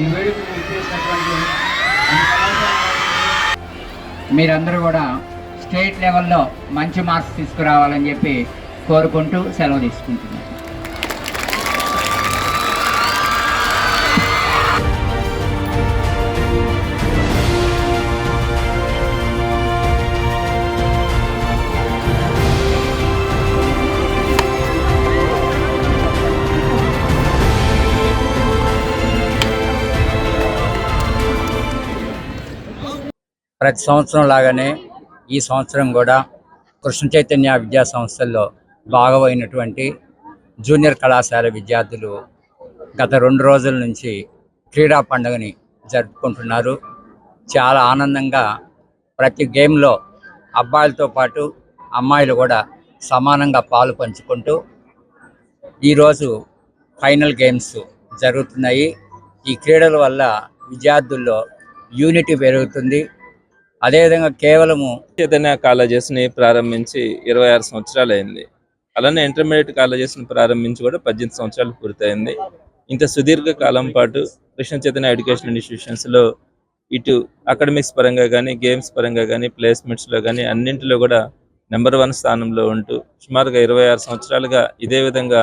ఈ వేడుకను ఇచ్చేసినటువంటి మీరందరూ కూడా స్టేట్ లెవెల్లో మంచి మార్క్స్ తీసుకురావాలని చెప్పి కోరుకుంటూ సెలవు తీసుకుంటున్నాను. ప్రతి సంవత్సరం లాగానే ఈ సంవత్సరం కూడా కృష్ణ చైతన్య విద్యా సంస్థల్లో భాగమైనటువంటి జూనియర్ కళాశాల విద్యార్థులు గత రెండు రోజుల నుంచి క్రీడా పండుగని జరుపుకుంటున్నారు. చాలా ఆనందంగా ప్రతి గేమ్లో అబ్బాయిలతో పాటు అమ్మాయిలు కూడా సమానంగా పాలు పంచుకుంటూ ఈరోజు ఫైనల్ గేమ్స్ జరుగుతున్నాయి. ఈ క్రీడల వల్ల విద్యార్థుల్లో యూనిటీ పెరుగుతుంది. అదేవిధంగా కేవలము చైతన్య కాలేజెస్ని ప్రారంభించి ఇరవై ఆరు సంవత్సరాలు అయింది అలానే ఇంటర్మీడియట్ కాలేజెస్ని ప్రారంభించి కూడా పద్దెనిమిది సంవత్సరాలు పూర్తయింది. ఇంత సుదీర్ఘ కాలం పాటు కృష్ణ చైతన్య ఎడ్యుకేషన్ ఇన్స్టిట్యూషన్స్లో ఇటు అకాడమిక్స్ పరంగా కానీ గేమ్స్ పరంగా కానీ ప్లేస్మెంట్స్లో కానీ అన్నింటిలో కూడా నెంబర్ వన్ స్థానంలో ఉంటూ సుమారుగా ఇరవై ఆరు సంవత్సరాలుగా ఇదే విధంగా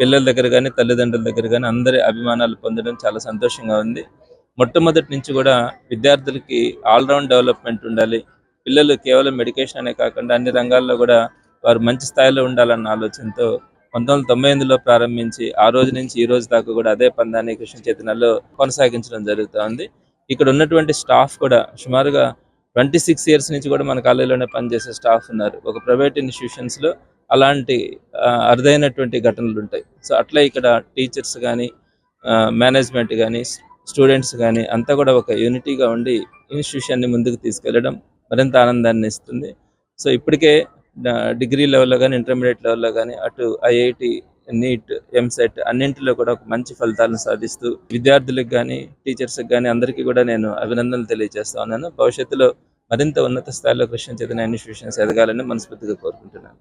పిల్లల దగ్గర కానీ తల్లిదండ్రుల దగ్గర కానీ అందరి అభిమానాలు పొందడం చాలా సంతోషంగా ఉంది. మొట్టమొదటి నుంచి కూడా విద్యార్థులకి ఆల్రౌండ్ డెవలప్మెంట్ ఉండాలి. పిల్లలు కేవలం మెడికేషన్ అనే కాకుండా అన్ని రంగాల్లో కూడా వారు మంచి స్థాయిలో ఉండాలన్న ఆలోచనతో పంతొమ్మిది తొంభై ఎనిమిదిలో ప్రారంభించి ఆ రోజు నుంచి ఈ రోజు దాకా కూడా అదే పందాన్ని కృష్ణ చైతన్యలో కొనసాగించడం జరుగుతుంది. ఇక్కడ ఉన్నటువంటి స్టాఫ్ కూడా సుమారుగా ట్వంటీ సిక్స్ ఇయర్స్ నుంచి కూడా మన కాలేజీలోనే పనిచేసే స్టాఫ్ ఉన్నారు. ఒక ప్రైవేట్ ఇన్స్టిట్యూషన్స్లో అలాంటి ఆ, అరుదైనటువంటి ఘటనలు ఉంటాయి. సో అట్లా ఇక్కడ టీచర్స్ కానీ మేనేజ్మెంట్ కానీ స్టూడెంట్స్ కానీ అంతా కూడా ఒక యూనిటీగా ఉండి ఇన్స్టిట్యూషన్ని ముందుకు తీసుకెళ్ళడం మరింత ఆనందాన్ని ఇస్తుంది. సో ఇప్పటికే డిగ్రీ లెవెల్లో కానీ ఇంటర్మీడియట్ లెవెల్లో కానీ అటు ఐఐటి నీట్ ఎంసెట్ అన్నింటిలో కూడా ఒక మంచి ఫలితాలను సాధిస్తూ విద్యార్థులకు కానీ టీచర్స్కి కానీ అందరికీ కూడా నేను అభినందనలు తెలియజేస్తా ఉన్నాను. భవిష్యత్తులో మరింత ఉన్నత స్థాయిలో కృష్ణ చైతన్య ఇన్స్టిట్యూషన్స్ ఎదగాలని మనస్ఫూర్తిగా కోరుకుంటున్నాను.